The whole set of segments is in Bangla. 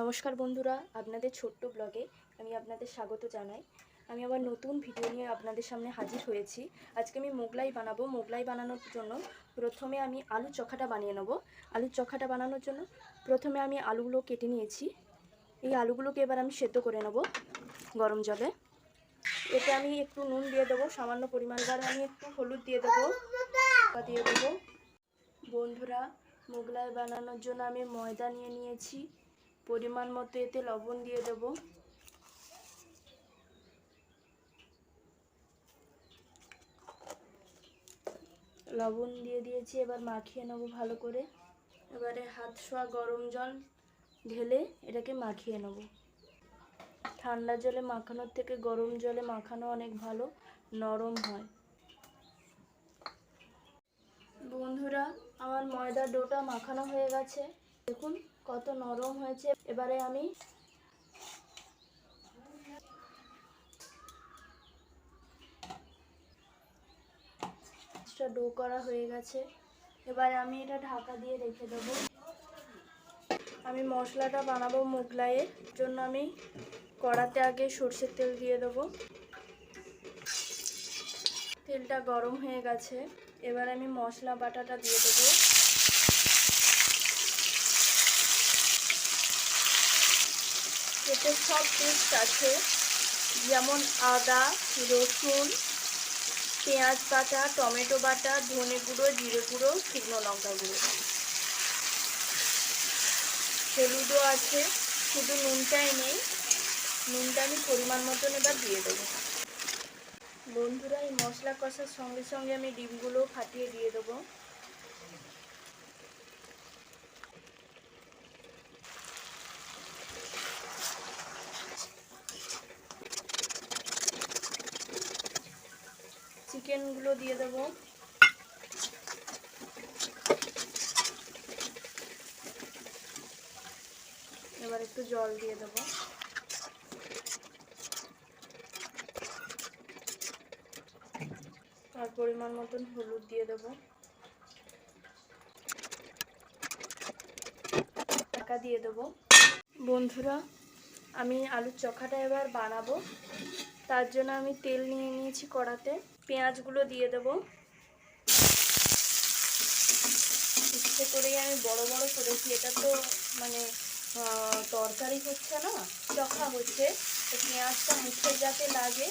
নমস্কার বন্ধুরা, আপনাদের ছোট্ট ব্লগে আমি আপনাদের স্বাগত জানাই। আমি আবার নতুন ভিডিও নিয়ে আপনাদের সামনে হাজির হয়েছি। আজকে আমি মোগলাই বানাবো। মোগলাই বানানোর জন্য প্রথমে আমি আলু চখাটা বানিয়ে নেব। আলুর চখাটা বানানোর জন্য প্রথমে আমি আলুগুলো কেটে নিয়েছি। এই আলুগুলোকে এবার আমি সেদ্ধ করে নেব গরম জলে। এতে আমি একটু নুন দিয়ে দেবো, সামান্য পরিমাণ আমি একটু হলুদ দিয়ে দেবো। দিয়ে দেবো। বন্ধুরা, মোগলাই বানানোর জন্য আমি ময়দা নিয়ে নিয়েছি। পরিমাণ মতো এতে লবণ দিয়ে দেব। লবণ দিয়ে দিয়েছি, এবার মাখিয়ে নেব ভালো করে। এবারে হাত শোয়া গরম জল ঢেলে এটাকে মাখিয়ে নেব। ঠান্ডা জলে মাখানোর থেকে গরম জলে মাখানো অনেক ভালো, নরম হয়। বন্ধুরা, আমার ময়দার ডোটা মাখানো হয়ে গেছে। দেখুন কত নরম হয়েছে। এবারে আমি ডো করা হয়ে গেছে। এবারে আমি এটা ঢাকা দিয়ে রেখে দেবো। আমি মশলাটা বানাবো মোগলাইয়ের জন্য আমি কড়াতে আগে সর্ষের তেল দিয়ে দেবো। তেলটা গরম হয়ে গেছে। এবার আমি মশলা বাটাটা দিয়ে দেবো। এতে সব পেস্ট আছে যেমন আদা, রসুন, পেঁয়াজ বাটা, টমেটো বাটা, ধনে গুঁড়ো, জিরে গুঁড়ো, শুকনো লঙ্কা গুঁড়ো। হলুদও আছে, শুধু নুনটাই নেই, নুনটা আমি পরিমাণ মতন এবার দিয়ে দেবো। বন্ধুরা, এই মশলা কষার সঙ্গে সঙ্গে আমি ডিমগুলো ফাটিয়ে দিয়ে দেবো। চিকেনগুলো দিয়ে দেবো। এবার একটু জল দিয়ে দেবো। আর পরিমাণ মতন হলুদ দিয়ে দেবো। টাকা দিয়ে দেবো। বন্ধুরা, আমি আলুর চখাটা এবার বানাবো। তার জন্য আমি তেল নিয়ে নিয়েছি কড়াতে। পেঁয়াজগুলো দিয়ে দেবো। ইচ্ছে করেই আমি বড় বড় করেছি। এটা তো মানে তরকারি হচ্ছে না, চখা হচ্ছে। তো পেঁয়াজটা মুখে যাতে লাগে,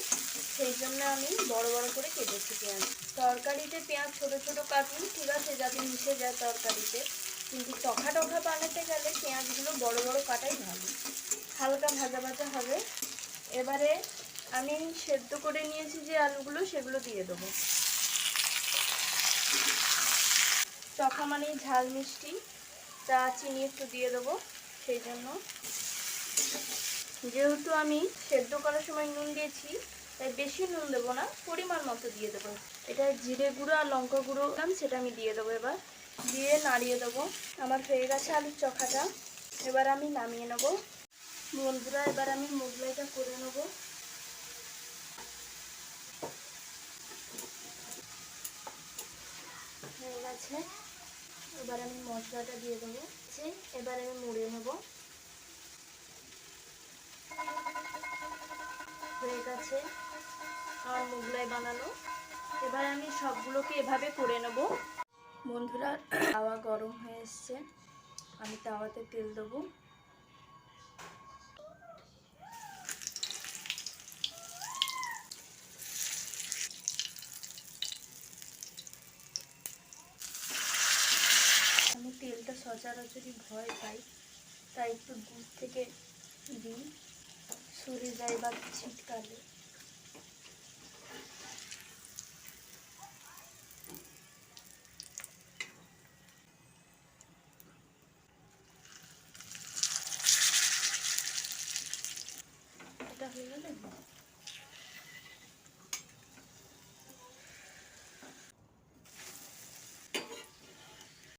সেই জন্য আমি বড় বড় করে কেটেছি পেঁয়াজ। তরকারিতে পেঁয়াজ ছোট ছোট কাটুন, ঠিক আছে, যাতে মিশে যায় তরকারিতে। কিন্তু টখা টখা বানাতে গেলে পেঁয়াজগুলো বড় বড় কাটাই ভালো। হালকা ভাজা ভাজা হবে। এবারে আমি সেদ্ধ করে নিয়েছি যে আলুগুলো, সেগুলো দিয়ে দেবো। চখা মানে ঝাল মিষ্টি, তা চিনি একটু দিয়ে দেবো সেই জন্য। যেহেতু আমি সেদ্ধ করার সময় নুন দিয়েছি, তাই বেশি নুন দেবো না, পরিমাণ মতো দিয়ে দেবো। এটা জিরে গুঁড়ো আর লঙ্কা গুঁড়ো দিলাম সেটা আমি দিয়ে দেবো এবার। দিয়ে নাড়িয়ে দেবো। আমার হয়ে গেছে আলুর চখাটা। এবার আমি নামিয়ে নেব। বন্ধুরা এবার আমি মোগলাইটা করে নেব। গেছে এবার আমি মশলাটা দিয়ে দেবো। এবার আমি মুড়ে নেব। হয়ে গেছে। আমার মোগলাই বানানো। এবার আমি সবগুলোকে এভাবে করে নেব। বন্ধুরা, তাওয়া গরম হয়ে এসছে। আমি তাওয়াতে তেল দেবো। সচরাচরই ভয় পাই, তাই একটু দূর থেকে দিই, সরে যায় বা ছিটকালে। এটা হয়ে গেলে?